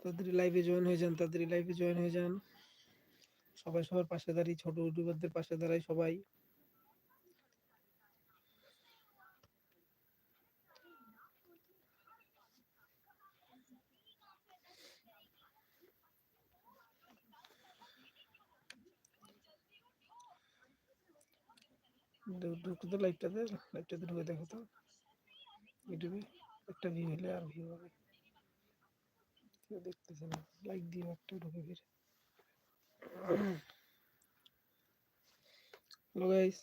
তাড়াতাড়ি লাইভে জয়েন হয়ে যান, তাড়াতাড়ি লাইভে জয়েন হয়ে যান। সবাই সবার পাশে দাঁড়িয়ে, ছোট ইউটিউবারদের পাশে দাঁড়াই সবাই। তো লাইভটাতে লাইভটাতে ঢুকে দেখো তো ইউটিউবে একটা ভিউ হলে আর ভিউ হবে কেউ দেখতেছে না লাইক দিও একটা ঢুকে ফিরে হ্যালো গাইস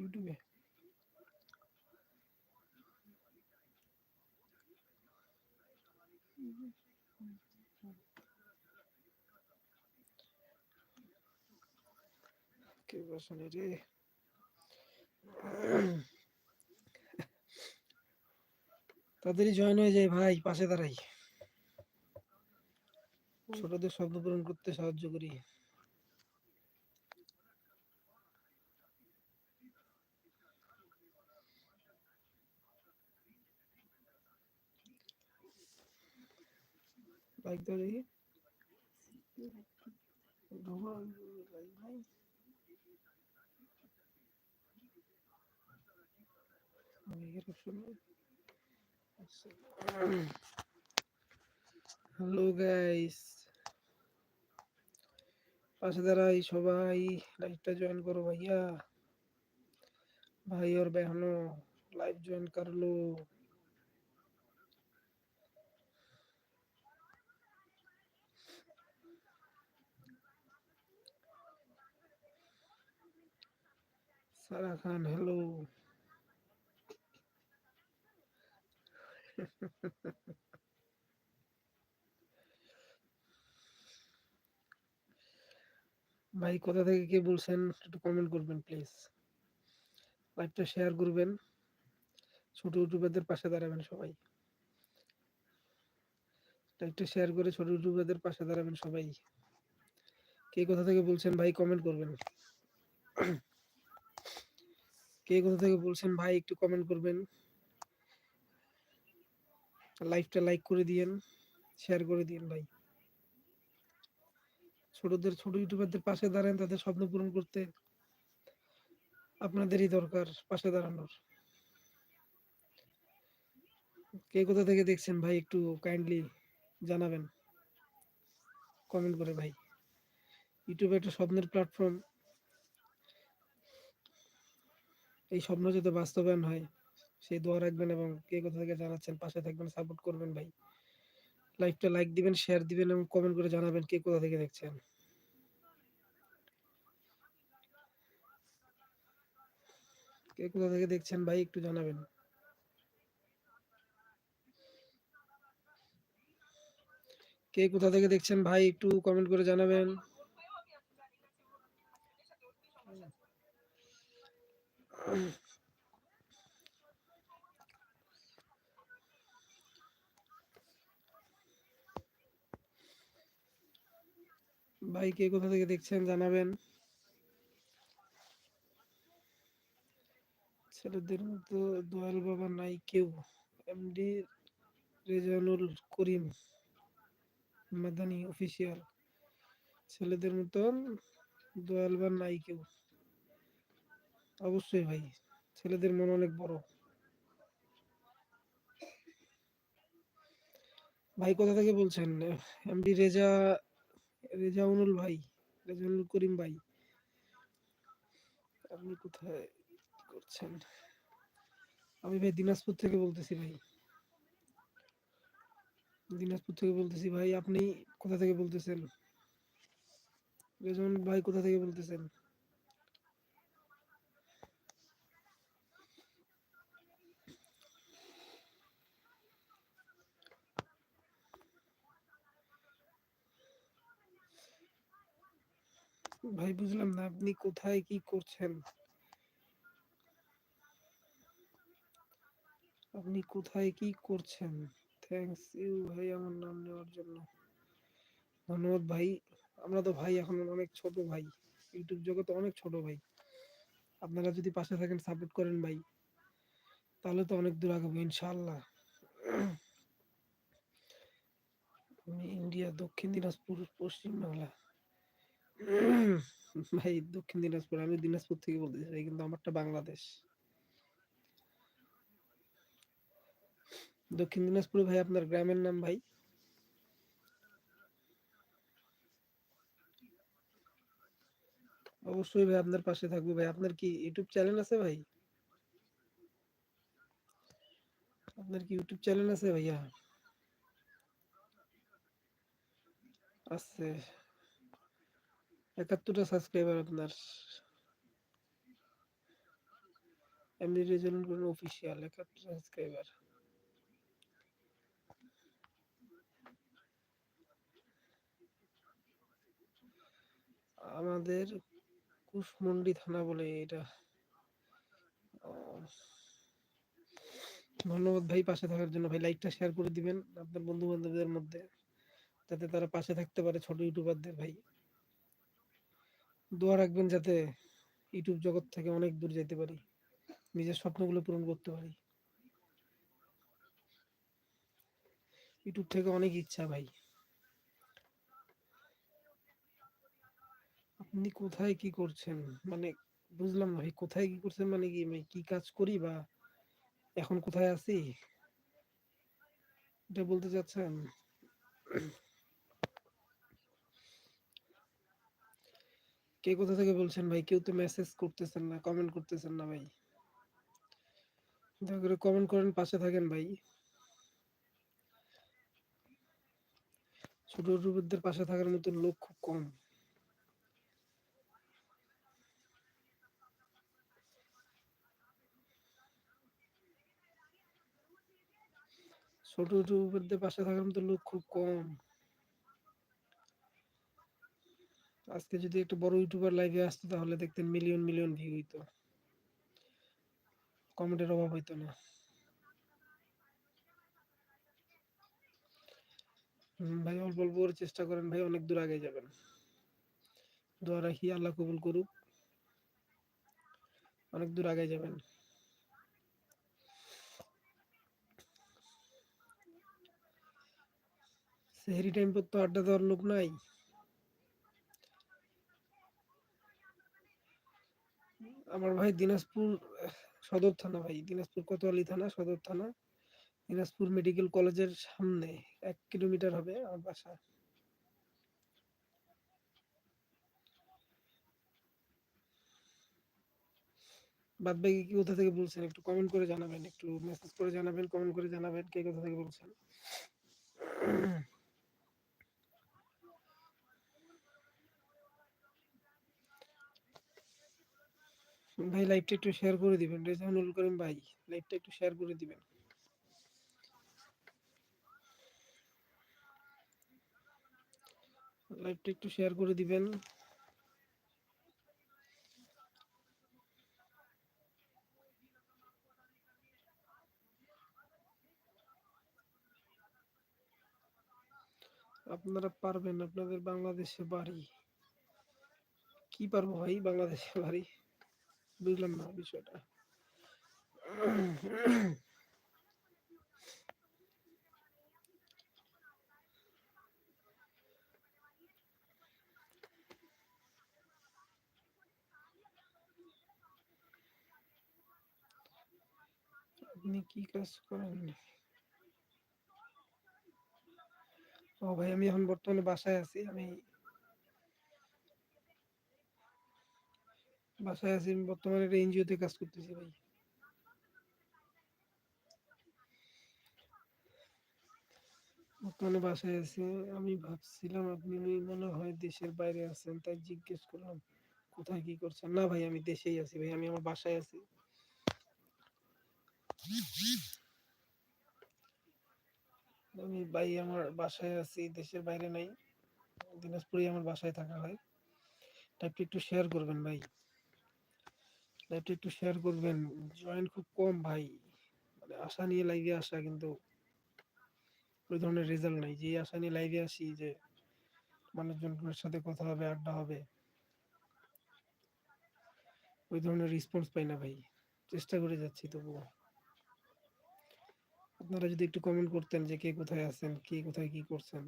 ইউটিউবে। কেউ বসেনি রে? তাড়াতাড়ি জয়েন হয়ে যায় ভাই, পাশে দাঁড়াই। ছোটদের স্বপ্ন পূরণ করতে সাহায্য করি। লাইক দাও দেখি ঢোকা লাইক নাই লাইকের অপশন নেই হ্যালো গাইস পাশে দাঁড়াই সবাই লাইভটা জয়েন करो भैया भाई और बहनों लाइव ज्वाइन कर लो সারা খান হ্যালো ভাই, কোথা থেকে কে বলছেন, একটু কমেন্ট করবেন প্লিজ লাইভটা শেয়ার করবেন। ছোট ইউটিউবারদের পাশে দাঁড়াবেন সবাই। লাইভটা শেয়ার করে ছোট ইউটিউবারদের পাশে দাঁড়াবেন সবাই। কে কোথা থেকে বলছেন, ভাই কমেন্ট করবেন। কে কোথা থেকে বলছেন ভাই একটু কমেন্ট করবেন। লাইভটা লাইক করে দিয়েন শেয়ার করে দিয়েন ভাই। ছোটদের, ছোট ইউটিউবারদের পাশে দাঁড়ান, তাদের স্বপ্ন পূরণ করতে আপনাদেরই দরকার পাশে দাঁড়ানোর। কে কোথা থেকে দেখছেন ভাই একটু কাইন্ডলি জানাবেন। কমেন্ট করে ভাই। ইউটিউবে একটা স্বপ্নের প্ল্যাটফর্ম এই স্বপ্ন যাতে বাস্তবায়ন হয়, সেই দোয়া রাখবেন এবং কে কোথা থেকে জানাচ্ছেন পাশে থাকবেন সাপোর্ট করবেন ভাই। লাইভটা লাইক দিবেন শেয়ার দিবেন এবং কমেন্ট করে জানাবেন কে কোথা থেকে দেখছেন। কে কোথা থেকে দেখছেন ভাই, একটু জানাবেন। কে কোথা থেকে দেখছেন ভাই, একটু কমেন্ট করে জানাবেন। ভাই, কে কোথা থেকে দেখছেন জানাবেন। ছেলেদের মতো দয়াল বাবা নাই কেউ। MD Rezanul Karim, Madani official. ছেলেদের মতন দয়াল বা নাই কেউ। অবশ্যই ভাই, ছেলেদের মন অনেক বড়। ভাই, কোথা থেকে বলছেন এমডি রেজা রেজাউনুল ভাই রেজাউনুল করিম ভাই, আপনি কোথায় করছেন? আমি ভাই দিনাজপুর থেকে বলতেছি ভাই। দিনাজপুর থেকে বলতেছি ভাই, আপনি কোথা থেকে বলতেছেন? রেজাউল ভাই, কোথা থেকে বলতেছেন? ভাই বুঝলাম না আপনি কোথায় কি করছেন? আপনি কোথায় কি করছেন? থ্যাংকস ইউ ভাই আমার নাম নেওয়ার জন্য। ধন্যবাদ ভাই। আমরা তো ভাই এখন অনেক ছোট ভাই। ইউটিউব জগতে অনেক ছোট ভাই। আপনারা যদি পাশে থাকেন সাপোর্ট করেন ভাই। তাহলে তো অনেক দূর আগাবো ইনশাআল্লাহ। আমি ইন্ডিয়া, দক্ষিণ দিনাজপুর, পশ্চিম বাংলা। ভাই, দক্ষিণ দিনাজপুর। আমি দিনাজপুর থেকে বলতেছি, ভাই, কিন্তু আমারটা বাংলাদেশ। দক্ষিণ দিনাজপুরে ভাই, আপনার গ্রামের নাম ভাই? অবশ্যই ভাই, আপনার পাশে থাকব ভাই। আপনার কি ইউটিউব চ্যানেল আছে ভাই? আপনার কি ইউটিউব চ্যানেল আছে ভাইয়া? আছে। ৭১ টা সাবস্ক্রাইবার আপনার। এমনি রেজাল্ট করুন অফিসিয়াল ৭১ টা সাবস্ক্রাইবার। আমাদের কুশমন্ডি থানা বলে এটা। ধন্যবাদ ভাই পাশে থাকার জন্য। ভাই লাইকটা শেয়ার করে দিবেন আপনার বন্ধু-বান্ধবদের মধ্যে। যাতে তারা পাশে থাকতে পারে ছোট ইউটিউবারদের ভাই। দোয়া রাখবেন যাতে ইউটিউব জগৎ থেকে অনেক দূর যাইতে পারি। নিজের স্বপ্নগুলো পূরণ করতে পারি। ইউটিউব থেকে অনেক ইচ্ছা ভাই। আপনি কোথায় কি করছেন? মানে বুঝলাম না ভাই, কোথায় কি করছেন মানে কি আমি কি কাজ করি বা এখন কোথায় আছি? এটা বলতে চাচ্ছেন? কে কোথা থেকে বলছেন ভাই? কেউ তো মেসেজ করতেছেন না, কমেন্ট করতেছেন না ভাই। দয়া করে কমেন্ট করেন, পাশে থাকেন ভাই। ছোট ইউটিউবারদের পাশে থাকার মতো লোক খুব কম। ছোট ইউটিউবারদের পাশে থাকার মতো লোক খুব কম। আজকে যদি একটা বড় ইউটিউবার লাইভে আসতো তাহলে দেখতেন মিলিয়ন, মিলিয়ন ভিউ হইতো। কমেন্টের অভাব হইতো না। ভাই অল্প, অল্প করে চেষ্টা করেন ভাই অনেক দূর আগে যাবেন। দোয়া রাখি আল্লাহ কবুল করুক। অনেক দূর আগে যাবেন। সেহরি টাইম পর তো আড্ডা দেওয়ার লোক নাই। আমার ভাই দিনাজপুর সদর থানা ভাই। দিনাজপুর কোতোয়ালি থানা, সদর থানা। দিনাজপুর মেডিকেল কলেজের সামনে এক কিলোমিটার হবে আমার বাসা। বাদবাকি কি কোথা থেকে বলছেন একটু কমেন্ট করে জানাবেন। একটু মেসেজ করে জানাবেন, কমেন্ট করে জানাবেন কে কোথা থেকে বলছেন। ভাই লাইভটা একটু শেয়ার করে দিবেন। রেজাউনুল করিম ভাই লাইভটা একটু শেয়ার করে দিবেন। লাইভটা একটু শেয়ার করে দিবেন। আপনারা পারবেন, আপনাদের বাংলাদেশে বাড়ি। কি পারব ভাই, বাংলাদেশে বাড়ি? বুঝলাম না বিষয়টা। আপনি কি কাজ করেন? ও ভাই, আমি এখন বর্তমানে বাসায় আছি। আমি বাসায় আছি। বর্তমানে একটা এনজিওতে কাজ করতেছি ভাই। বর্তমানে বাসায় আছি। আমি ভাবছিলাম আপনি মনে হয় দেশের বাইরে আছেন। তাই জিজ্ঞেস করলাম, কোথায় কি করছেন? না ভাই, আমি দেশেই আছি ভাই। আমি আমার বাসায় আছি। আমি ভাই আমার বাসায় আছি। দেশের বাইরে নাই। দিনাজপুরেই আমার বাসায় থাকা হয়। লাইভটা একটু শেয়ার করবেন ভাই লাইভটা একটু শেয়ার করবেন। জয়েন খুব কম ভাই। মানে আশা নিয়ে লাইভে আসা কিন্তু ওই ধরনের রেজাল্ট নাই। যে আশা নিয়ে লাইভে আসি যে মানুষজনের সাথে কথা হবে, আড্ডা হবে, ওই ধরনের রেসপন্স পাই না ভাই। চেষ্টা করে যাচ্ছি তবুও। আপনারা যদি একটু কমেন্ট করতেন যে কে কোথায় আছেন, কে কোথায় কি করছেন,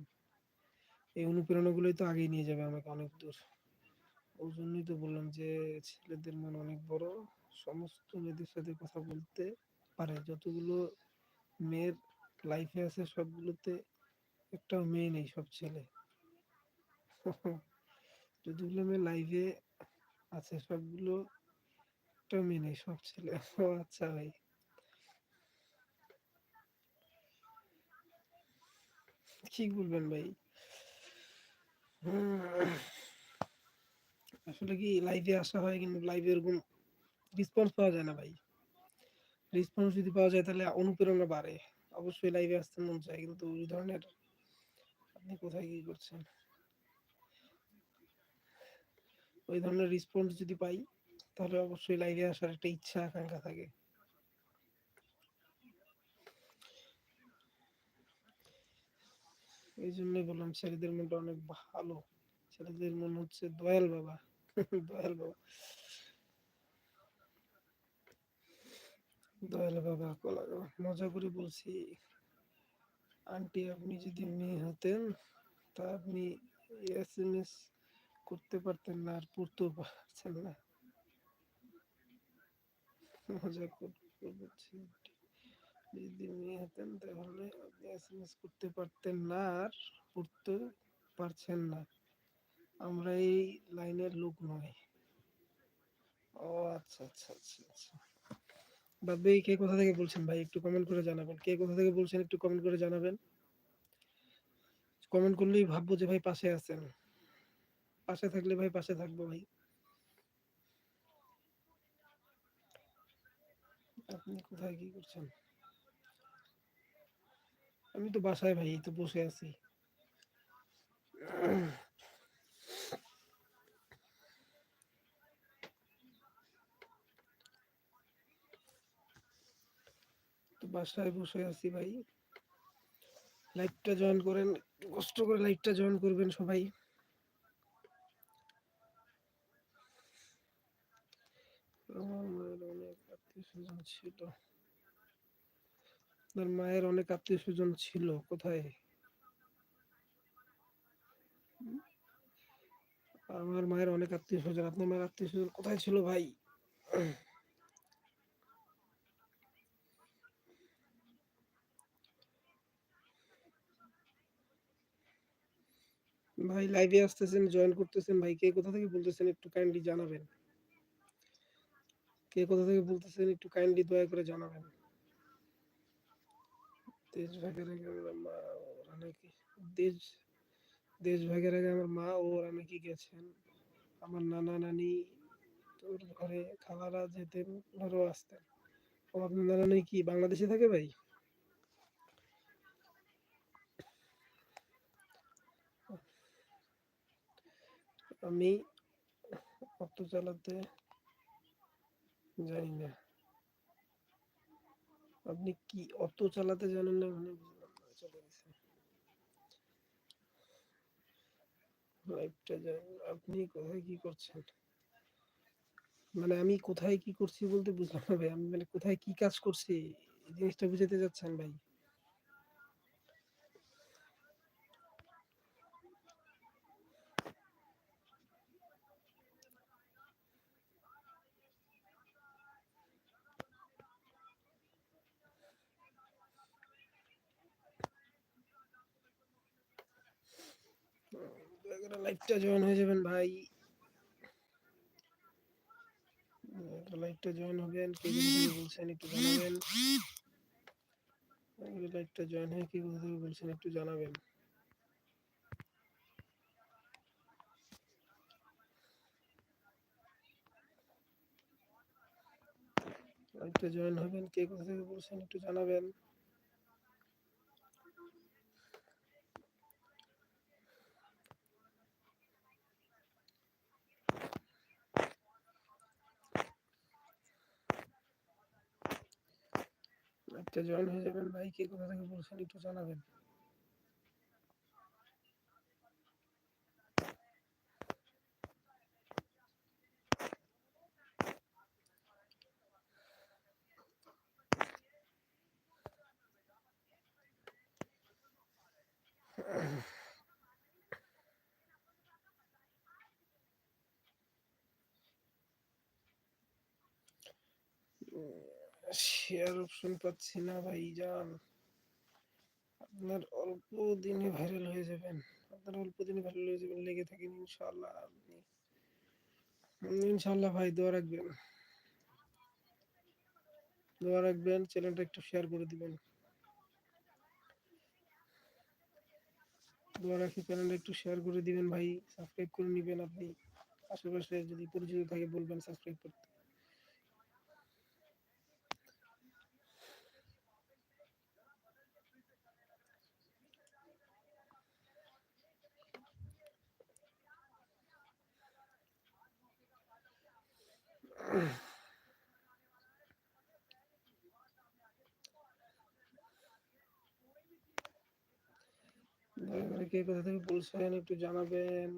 এই অনুপ্রেরণাগুলোই তো আগেই নিয়ে যাবে আমাকে অনেক দূর। ওই তো বললাম যে, ছেলেদের মন অনেক বড়। সমস্ত মেয়েদের সাথে কথা বলতে পারে। যতগুলো মেয়ের লাইফে আছে, সবগুলোতে একটাও মেয়ে নেই, সব ছেলে। যতগুলো মেয়ে লাইফে আছে, সবগুলো একটাও মেয়ে নেই, সব ছেলে। ও আচ্ছা ভাই। কি বলবেন ভাই? আসলে কি লাইভে আসা হয় কিন্তু লাইভে এরকম রেসপন্স পাওয়া যায় না ভাই। রেসপন্স যদি পাওয়া যায় তাহলে অনুপ্রেরণা বাড়ে। অবশ্যই লাইভে আসতে মন চায়, কিন্তু ওই ধরনের আপনি কোথায় কি করছেন? ওই ধরনের রেসপন্স যদি পাই, তাহলে অবশ্যই লাইভে আসার একটা ইচ্ছা, আকাঙ্ক্ষা থাকে। এই জন্যই বললাম, ছেলেদের মনটা অনেক ভালো। ছেলেদের মন হচ্ছে দয়াল বাবা। দয়াল বাবা দয়াল বাবা, কলা, মজা করে বলছি। আন্টি, আপনি যদি মেয়ে হতেন, তা আপনি এস এম এস করতে পারতেন না আর পড়তেও পারছেন না। মজা করে বলছি যদি মেয়ে হতেন, তাহলে আপনি এস এম এস করতে পারতেন না আর পড়তে পারছেন না। আমরা এই লাইনের লোক নয় ও আচ্ছা আচ্ছা আচ্ছা আচ্ছা। বাদ ভাই কে কোথা থেকে বলছেন ভাই? একটু কমেন্ট করে জানাবেন। কে কোথা থেকে বলছেন একটু কমেন্ট করে জানাবেন। কমেন্ট করলেই ভাববো যে ভাই পাশে আছেন। পাশে থাকলে ভাই পাশে থাকব ভাই। আপনি কোথায়, কি করছেন? আমি তো বাসায় ভাই তো বসে আছি। বাসায় বসে আছি ভাই। লাইভটা জয়েন করেন, কষ্ট করে লাইভটা জয়েন করবেন সবাই। ছিল। আপনার মায়ের অনেক আত্মীয় স্বজন ছিল, কোথায়? আমার মায়ের অনেক আত্মীয় স্বজন আপনার মায়ের আত্মীয় স্বজন কোথায় ছিল ভাই? ভাই লাইভে আসতেছেন জয়েন করতেছেন, ভাই কে কোথা থেকে বলতেছেন একটু কাইন্ডলি জানাবেন। কে কোথা থেকে বলতেছেন একটু কাইন্ডলি দয়া করে জানাবেন। দেশ ভাগের আগে আমার মা, ওরা নাকি, দেশ দেশ ভাগের আগে আমার মা, ওরা নাকি গেছেন। আমার নানা, নানি, তোর ঘরে খালারা যেতেন, ওরাও আসতেন। ও আপনার নানা নানি কি বাংলাদেশে থাকে ভাই? আমি অটো চালাতে জানি না। আপনি কি অটো চালাতে জানেন না? মানে চলে গেছে। লাইভটা আপনি কোথায় কি করছেন? মানে আমি কোথায় কি করছি বলতে বুঝলাম না ভাই। আমি মানে কোথায় কি কাজ করছি? এই জিনিসটা বুঝাতে যাচ্ছেন ভাই। লাইভটা জয়েন হয়ে যাবেন ভাই। লাইভটা জয়েন হবেন, কে বলছেন একটু জানাবেন। লাইভটা জয়েন হয়ে কে বলছেন, একটু জানাবেন। লাইভটা জয়েন হবেন, কে কোথা থেকে বলছেন, একটু জানাবেন। লাইভটা জল হয়ে যাবেন ভাই কে কোথা থেকে বলছেন একটু জানাবেন। শেয়ার অপশন পাচ্ছি না ভাই যান আপনার অল্প দিনে ভাইরাল হয়ে যাবেন। আপনার অল্প দিনে ভাইরাল হয়ে যাবেন, লেগে থাকেন ইনশাআল্লাহ আপনি। ইনশাআল্লাহ ভাই, দোয়া রাখবেন। দোয়া রাখবেন চ্যানেলটা একটু শেয়ার করে দিবেন। দোয়া রাখি চ্যানেলটা একটু শেয়ার করে দিবেন ভাই সাবস্ক্রাইব করে নেবেন আপনি। আশেপাশে যদি পরিচিত থাকে বলবেন সাবস্ক্রাইব করতে। কে কোথা থেকে বলছেন একটু জানাবেন?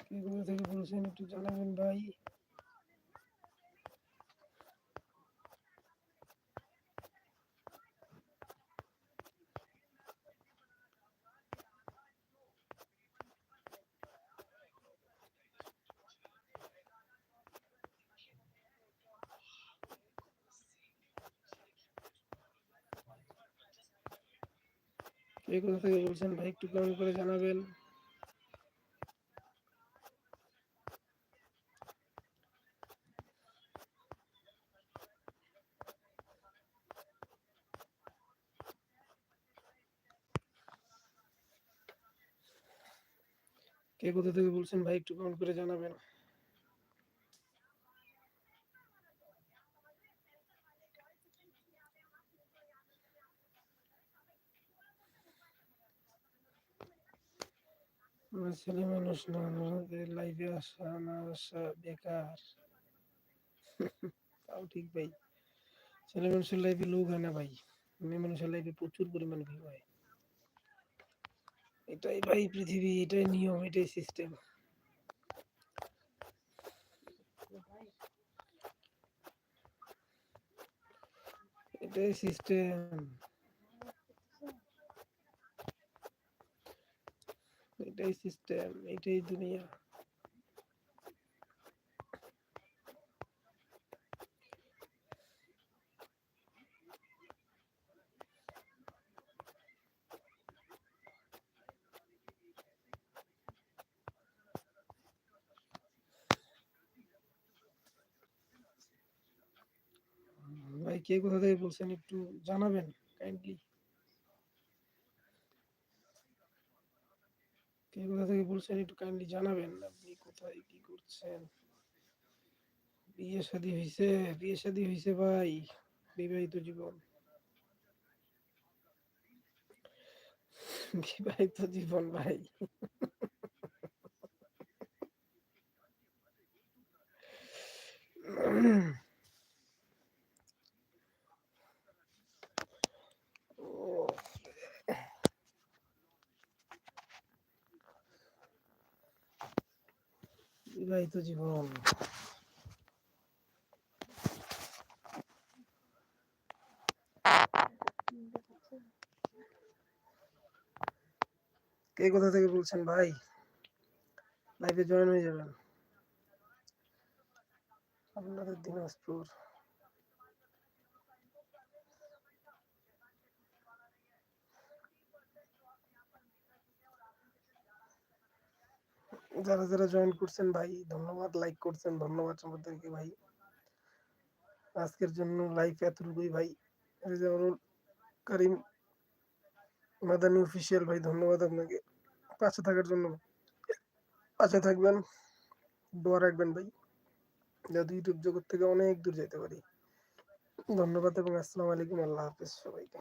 কে কোথা থেকে বলছেন একটু জানাবেন ভাই? কে কোথা থেকে বলছেন, ভাই, একটু কমেন্ট করে জানাবেন। কে কোথা থেকে বলছেন, ভাই, একটু কমেন্ট করে জানাবেন। আমরা ছেলে মানুষ না আমাদের লাইভে আসা না আসা বেকার। তাও ঠিক ভাই। ছেলে মানুষের লাইভে লোক হয় না ভাই। মেয়ে মানুষের লাইভে প্রচুর পরিমাণ ভিউ হয়। এটাই ভাই পৃথিবী এটাই নিয়ম এটাই সিস্টেম এটাই সিস্টেম এটাই সিস্টেম এটাই দুনিয়া। ভাই কে কোথা থেকে বলছেন একটু জানাবেন কাইন্ডলি কে কোথা থেকে বলছেন, একটু কাইন্ডলি জানাবেন আপনি কোথায়, কি করছেন? বিয়ে শাদী হয়েছে বিয়ে শাদী হয়েছে ভাই, বিবাহিত জীবন। বিবাহিত জীবন ভাই। বিবাহিত জীবন কে কোথা থেকে বলছেন ভাই লাইফে জয়েন হয়ে যাবেন আপনাদের দিনাজপুর যারা যারা জয়েন করছেন ভাই, ধন্যবাদ লাইক করছেন, ধন্যবাদ আমাদেরকে ভাই। আজকের জন্য লাইভ এতটুকুই ভাই। রেজাউল করিম মাদানি অফিসিয়াল ভাই, ধন্যবাদ আপনাকে। পাশে থাকার জন্য পাশে থাকবেন, দোয়া রাখবেন ভাই, যাতে ইউটিউব জগৎ থেকে অনেক দূর যেতে পারি। ধন্যবাদ এবং আসসালামু আলাইকুম, আল্লাহ হাফিজ সবাইকে।